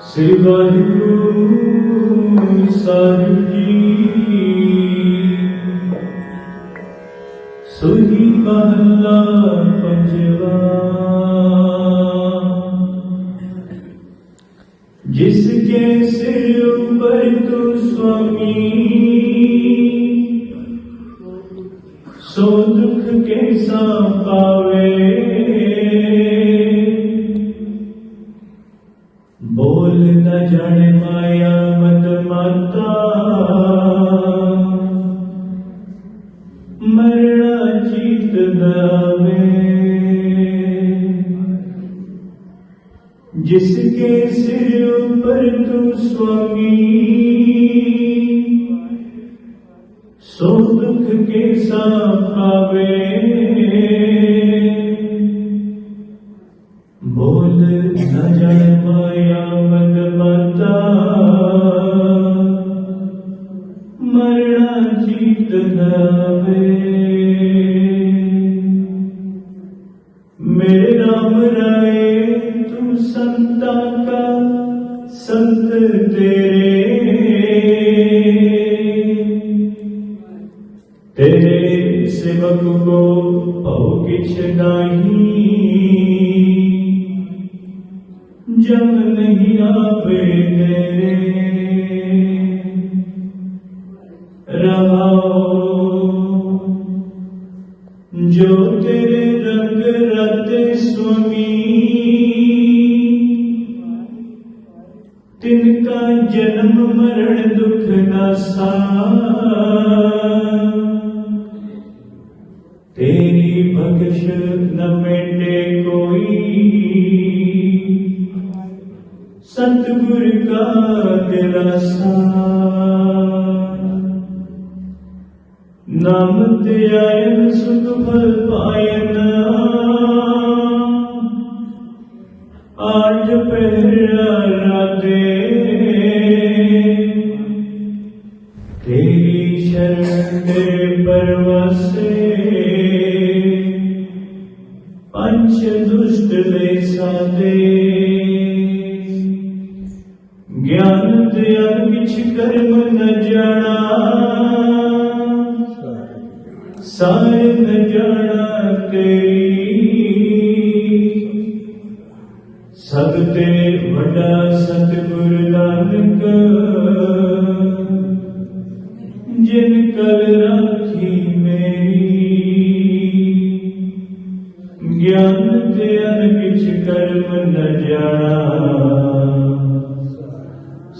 ਸ੍ਰੀ ਵਾਹਿਗੁਰੂ ਸਾਹਿਬ ਜੀ ਸੁਹੀ ਮਹਲਾ ਪੰਜਵਾ। ਜਿਸ ਕੇ ਸਿਰ ਉੱਪਰ ਤੂੰ ਸੁਆਮੀ, ਸੋ ਦੁਖ ਕੈਸਾ ਪਾਵੇ। ਬੋਲ ਨ ਜਾਣੇ ਮਾਇਆ ਮਤ ਮਾਤਾ। ਮਰਣਾ ਚੀਤ ਦਾਵੇ ਜਿਸ ਕੇ ਸਿਰ ਉੱਪਰ ਤੂੰ ਸੁਆਮੀ ਸੋ ਦੁਖ ਕੇ ਸਾ ਪਾਵੇ। न जाने माया मद मता मरणा जीत नावे मेरा मराए तू संता का संत तेरे तेरे सेवक को पाओ किछ नहीं ਜਮ ਨਹੀਂ ਆਪੇ ਤੇਰੇ। ਰਹਾਉ ਜੋ ਤੇਰੇ ਰੰਗ ਰਤੇ ਸੁਮੀ ਤਿਨ ਕਾ ਜਨਮ ਮਰਨ ਦੁਖ ਨਾਸਾ ਤੇਰੀ ਬਖਸ਼ ਨ ਮੇਟੇ सतगुर का दिलासा ਨਾਮ ਧਿਆਇਨ ਸੁਖ ਫਲ ਪਾਇਨ ਆਠ ਪਹਿਰਾ ਰਾਦੇ ਤੇਰੀ ਸ਼ਰਨ ਦੇ ਪਰਵਾਸੇ ਪੰਚ ਦੁਸ਼ਟ ਲੈ ਸਾਦੇ ਗਿਆਨ ਦਿਆਨ ਕਿਛ ਕਰਮ ਨ ਜਾਣਾ। ਸਾਰੇ ਨ ਜਾਣਾ ਤੇਰੀ। ਸਭ ਤੇ ਵੱਡਾ ਸਤਿਗੁਰ ਨਾਨਕ, ਜਿਨ ਕਲ ਰਾਖੀ ਮੇਰੀ। ਗਿਆਨ ਤੇ ਅਨ ਕਿਛ ਕਰਮ ਨ ਜਾਣਾ।